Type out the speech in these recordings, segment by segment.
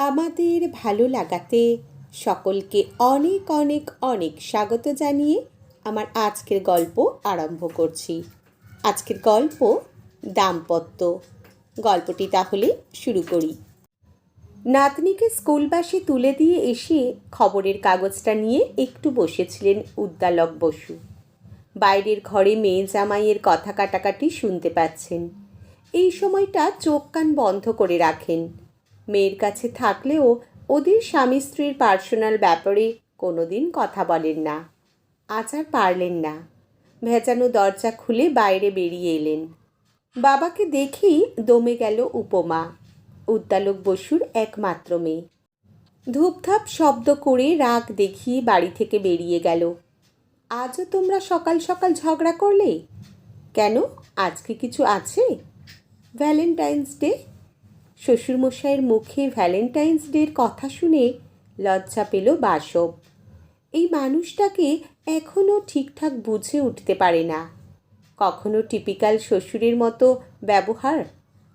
আমাদের ভালো লাগাতে সকলকে অনেক অনেক অনেক স্বাগত জানিয়ে আমার আজকের গল্প আরম্ভ করছি। আজকের গল্প দাম্পত্য। গল্পটি তাহলে শুরু করি। নাতনিকে স্কুল বাসে তুলে দিয়ে এসে খবরের কাগজটা নিয়ে একটু বসেছিলেন উদ্দালক বসু। বাইরের ঘরে মেয়ে জামাইয়ের কথা কাটাকাটি শুনতে পাচ্ছেন। এই সময়টা চোখ কান বন্ধ করে রাখেন। মেয়ের কাছে থাকলেও ওদের স্বামী স্ত্রীর পার্সোনাল ব্যাপারে কোনোদিন কথা বলেন না। আজ আর পারলেন না। ভেজানো দরজা খুলে বাইরে বেরিয়ে এলেন। বাবাকে দেখেই দমে গেল উপমা উদ্দালক বসুর একমাত্র মেয়ে। ধূপধাপ শব্দ করে রাগ দেখিয়ে বাড়ি থেকে বেরিয়ে গেল। আজও তোমরা সকাল সকাল ঝগড়া করলে? কেন? আজকে কিছু আছে? ভ্যালেন্টাইন্স ডে শ্বশুরমশাইয়ের মুখে ভ্যালেন্টাইন্স ডের কথা শুনে লজ্জা পেল বাসব। এই মানুষটাকে এখনও ঠিকঠাক বুঝে উঠতে পারে না। কখনো টিপিক্যাল শ্বশুরের মতো ব্যবহার,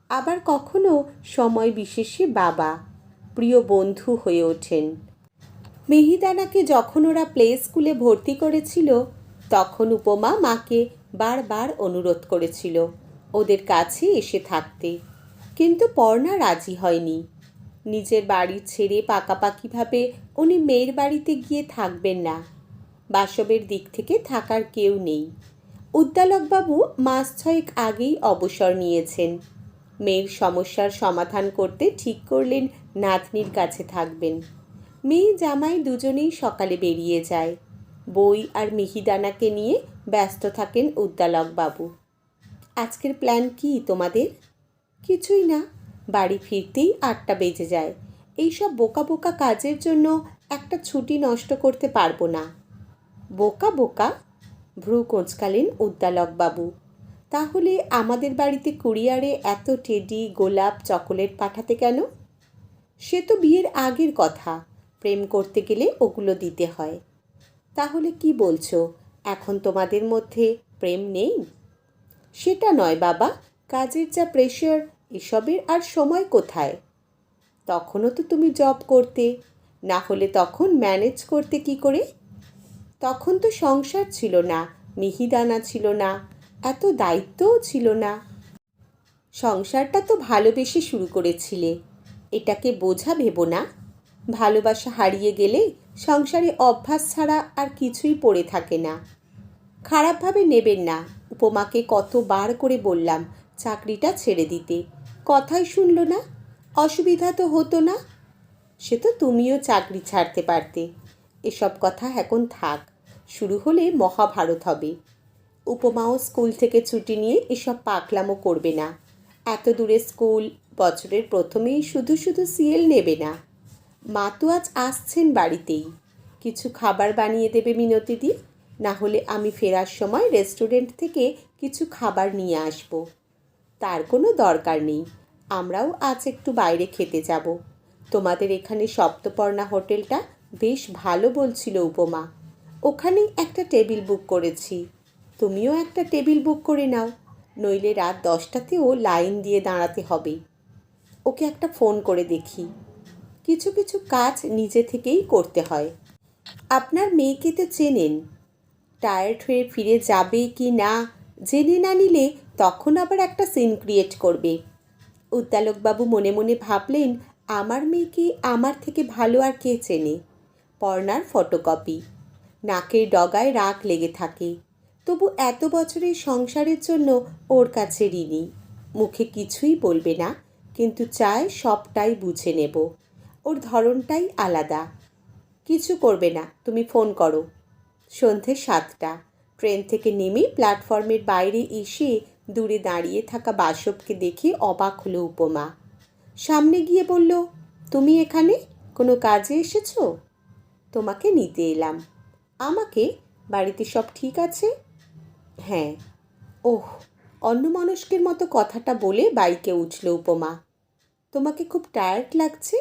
আবার কখনো সময় বিশেষে বাবা, প্রিয় বন্ধু হয়ে ওঠেন। মিহিদানাকে যখন ওরা প্লে স্কুলে ভর্তি করেছিল, তখন উপমা মাকে বারবার অনুরোধ করেছিল ওদের কাছে এসে থাকতে। কিন্তু পর্ণা রাজি হয়নি। নিজের বাড়ি ছেড়ে পাকাপাকিভাবে উনি মেয়ের বাড়িতে গিয়ে থাকবেন না। বাসবের দিক থেকে থাকার কেউ নেই। উদ্দালকবাবু মাস ছয়েক আগেই অবসর নিয়েছেন। মেয়ের সমস্যার সমাধান করতে ঠিক করলেন নাতনির কাছে থাকবেন। মেয়ে জামাই দুজনেই সকালে বেরিয়ে যায়। বই আর মিহিদানাকে নিয়ে ব্যস্ত থাকেন উদ্দালকবাবু আজকের প্ল্যান কি তোমাদের? কিছুই না। বাড়ি ফিরতেই আটটা বেজে যায়। এইসব বোকা বোকা কাজের জন্য একটা ছুটি নষ্ট করতে পারব না। বোকা বোকা? ভ্রু কোঁচকালেন উদ্দালকবাবু তাহলে আমাদের বাড়িতে কুরিয়ারে এত টেডি, গোলাপ, চকোলেট পাঠাতে কেন? সে তো বিয়ের আগের কথা। প্রেম করতে গেলে ওগুলো দিতে হয়। তাহলে কি বলছো? এখন তোমাদের মধ্যে প্রেম নেই? সেটা নয় বাবা। কাজের যা প্রেশার এসবের আর সময় কোথায়? তখনও তো তুমি জব করতে, না হলে তখন ম্যানেজ করতে কি করে? তখন তো সংসার ছিল না, মিহিদানা ছিল না, এত দায়িত্বও ছিল না। সংসারটা তো ভালোবেসে শুরু করেছিলে, এটাকে বোঝা ভেবো না। ভালোবাসা হারিয়ে গেলে সংসারে অভ্যাস ছাড়া আর কিছুই পড়ে থাকে না। খারাপভাবে নেবেন না, উপমাকে কতবার করে বললাম, চাকরিটা ছেড়ে দিতে। কথাই শুনল না, অসুবিধা তো হতো না। সে তো তুমিও চাকরি ছাড়তে পারতে। এসব কথা এখন থাক, শুরু হলে মহাভারত হবে। উপমাও স্কুল থেকে ছুটি নিয়ে এসব পাকলামো করবে না। এত দূরে স্কুল, বছরের প্রথমেই শুধু শুধু সিএল নেবে না। মা তো আজ আসছেন বাড়িতেই। কিছু খাবার বানিয়ে দেবে মিনতিদি না হলে আমি ফেরার সময় রেস্টুরেন্ট থেকে কিছু খাবার নিয়ে আসব। তার কোনো দরকার নেই। আমরাও আজ একটু বাইরে খেতে যাব। তোমাদের এখানে সপ্তপর্ণা হোটেলটা বেশ ভালো বলছিল উপমা। ওখানেই একটা টেবিল বুক করেছি। তুমিও একটা টেবিল বুক করে নাও, নইলে রাত দশটাতেও লাইন দিয়ে দাঁড়াতে হবে। ওকে একটা ফোন করে দেখি। কিছু কিছু কাজ নিজে থেকেই করতে হয়। আপনার মেয়েকে তো চেনেন। টায়ার্ড হয়ে ফিরে যাবে কি না, জেনে না নিলে তখন আবার একটা সিন ক্রিয়েট করবে। উদ্দালকবাবু মনে মনে ভাবলেন, আমার মেয়েকে আমার থেকে ভালো আর কে চেনে? পর্নার ফটোকপি নাকের ডগায় রাগ লেগে থাকে। তবু এত বছরের সংসারের জন্য ওর কাছে ঋণী। মুখে কিছুই বলবে না, কিন্তু চায় সবটাই বুঝে নেব। ওর ধরনটাই আলাদা। কিছু করবে না, তুমি ফোন করো। সন্ধে সাতটা। ট্রেন থেকে নেমে প্ল্যাটফর্মের বাইরে এসে দূরে দাঁড়িয়ে থাকা বাসবকে দেখে অবাক হলো উপমা। সামনে গিয়ে বলল, তুমি এখানে? কোনো কাজে এসেছ? তোমাকে নিতে এলাম। আমাকে? বাড়িতে সব ঠিক আছে? হ্যাঁ। ওহ! অন্যমনস্কের মতো কথাটা বলে বাইকে উঠল উপমা। তোমাকে খুব টায়ার্ড লাগছে?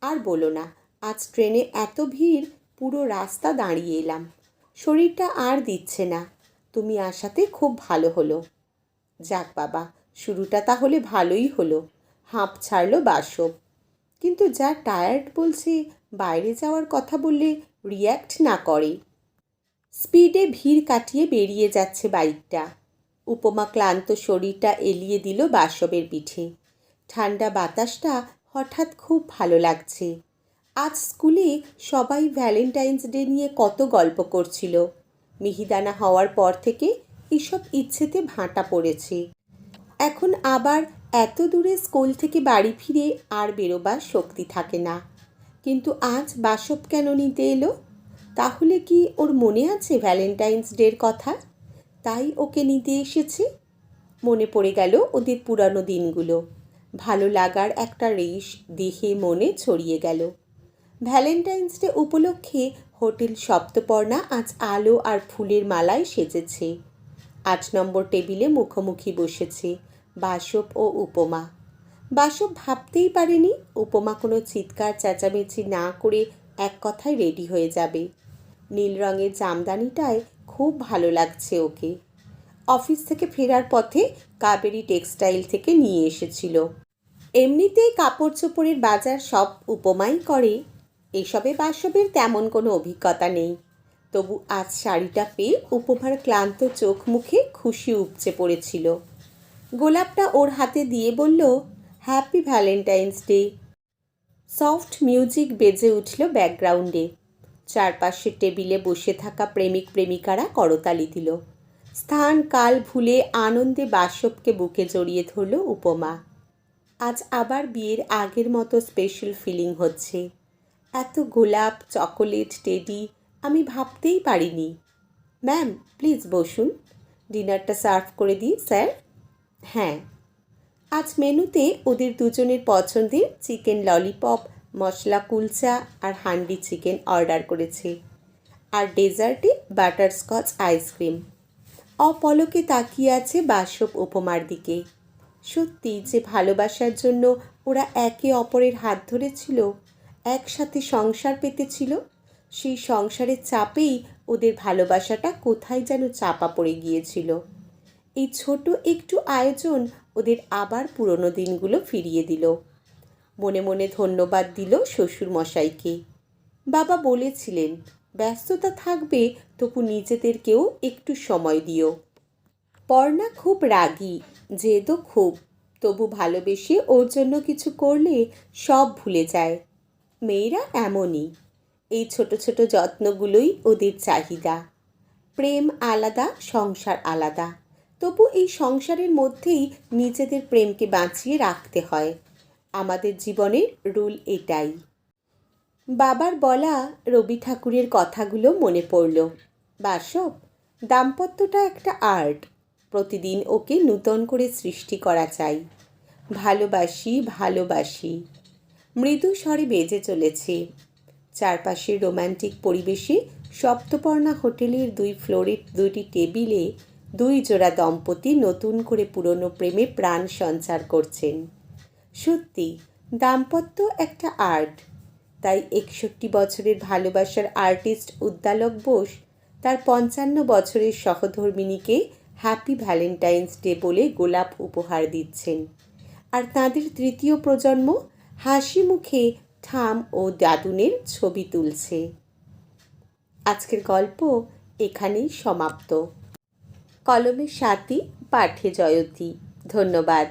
আর বলো না, আজ ট্রেনে এত ভিড়, পুরো রাস্তা দাঁড়িয়ে এলাম। শরীরটা আর দিচ্ছে না। তুমি আসাতে খুব ভালো হলো। যাক বাবা, শুরুটা তাহলে ভালোই হলো। হাঁপ ছাড়ল বাসব। কিন্তু যা টায়ার্ড বলছে, বাইরে যাওয়ার কথা বললে রিয়্যাক্ট না করে। স্পিডে ভিড় কাটিয়ে বেরিয়ে যাচ্ছে বাইকটা উপমা ক্লান্ত শরীরটা এলিয়ে দিল বাসবের পিঠে। ঠান্ডা বাতাসটা হঠাৎ খুব ভালো লাগছে। আজ স্কুলে সবাই ভ্যালেন্টাইন্স ডে নিয়ে কত গল্প করছিল। মিহিদানা হওয়ার পর থেকে এসব ইচ্ছেতে ভাঁটা পড়েছে। এখন আবার এত দূরে স্কুল থেকে বাড়ি ফিরে আর বেরোবার শক্তি থাকে না। কিন্তু আজ বাসব কেন নিতে এলো? তাহলে কি ওর মনে আছে ভ্যালেন্টাইন্স ডের কথা? তাই ওকে নিতে এসেছে? মনে পড়ে গেল ওদের পুরানো দিনগুলো। ভালো লাগার একটা রেশ দেহে মনে ছড়িয়ে গেল। ভ্যালেন্টাইন্স ডে উপলক্ষে হোটেল সপ্তপর্ণা আজ আলো আর ফুলের মালায় সেজেছে। আট নম্বর টেবিলে মুখোমুখি বসেছে, বাসব ও উপমা। বাসব ভাবতেই পারেনি উপমা কোনো চিৎকার, চেঁচামেচি না করে এক কথায় রেডি হয়ে যাবে। নীল রঙের জামদানিটায় খুব ভালো লাগছে ওকে। অফিস থেকে ফেরার পথে কাবেরি টেক্সটাইল থেকে নিয়ে এসেছিল। এমনিতেই কাপড় চোপড়ের বাজার সব উপমাই করে, এসবে বাসবের তেমন কোনো অভিজ্ঞতা নেই। তবু আজ শাড়িটা পেয়ে উপমার ক্লান্ত চোখ মুখে খুশি উপচে পড়েছিল। গোলাপটা ওর হাতে দিয়ে বলল happy Valentine's day soft music বেজে উঠল ব্যাকগ্রাউন্ডে চারপাশের টেবিলে বসে থাকা প্রেমিক প্রেমিকারা করতালি দিল। স্থান, কাল ভুলে আনন্দে বাসবকে বুকে জড়িয়ে ধরল উপমা। আজ আবার বিয়ের আগের মতো স্পেশাল ফিলিং হচ্ছে। এত গোলাপ, চকোলেট টেডি আমি ভাবতেই পারিনি। ম্যাম, প্লিজ বসুন। ডিনারটা সার্ভ করে দিই, স্যার। হ্যাঁ। আজ মেনুতে ওদের দুজনের পছন্দের চিকেন ললিপপ, মশলা কুলচা আর হান্ডি চিকেন অর্ডার করেছে। আর ডেজার্টে বাটারস্কচ আইসক্রিম। অপলকে তাকিয়ে আছে বাসব উপমার দিকে। সত্যি যে ভালোবাসার জন্য ওরা একে অপরের হাত ধরেছিল, একসাথে সংসার পেতেছিল সেই সংসারের চাপেই ওদের ভালোবাসাটা কোথায় যেন চাপা পড়ে গিয়েছিল। এই ছোট একটু আয়োজন ওদের আবার পুরনো দিনগুলো ফিরিয়ে দিল। মনে মনে ধন্যবাদ দিল শ্বশুর মশাইকে বাবা বলেছিলেন, ব্যস্ততা থাকবে, তবু নিজেদেরকেও একটু সময় দিও। পর্ণা খুব রাগী, জেদও খুব, তবু ভালোবেসে ওর জন্য কিছু করলে সব ভুলে যায়। মেয়েরা এমনই। এই ছোট ছোট যত্নগুলোই ওদের চাহিদা। প্রেম আলাদা, সংসার আলাদা। তবু এই সংসারের মধ্যেই নিজেদের প্রেমকে বাঁচিয়ে রাখতে হয়। আমাদের জীবনের রুল এটাই। বাবার বলা রবি ঠাকুরের কথাগুলো মনে পড়ল। বাসব, দাম্পত্যটা একটা আর্ট। প্রতিদিন ওকে নূতন করে সৃষ্টি করা চাই। ভালোবাসি ভালোবাসি। মৃদু স্বরে বেজে চলেছে। চারপাশে রোম্যান্টিক পরিবেশে সপ্তপর্ণা হোটেলের দুই ফ্লোরের দুইটি টেবিলে দুই জোড়া দম্পতি নতুন করে পুরনো প্রেমে প্রাণ সঞ্চার করছেন। সত্যি, দাম্পত্য একটা আর্ট। তাই একষট্টি বছরের ভালোবাসার আর্টিস্ট উদ্দালক বোস তার পঞ্চান্ন বছরের সহধর্মিনীকে হ্যাপি ভ্যালেন্টাইন্স ডে বলে গোলাপ উপহার দিচ্ছেন। আর তাঁদের তৃতীয় প্রজন্ম হাসি মুখে ঠাম ও দাদুনের ছবি তুলছে। আজকের গল্প এখানেই সমাপ্ত। কলমের সাথী পাঠে জয়তী। ধন্যবাদ।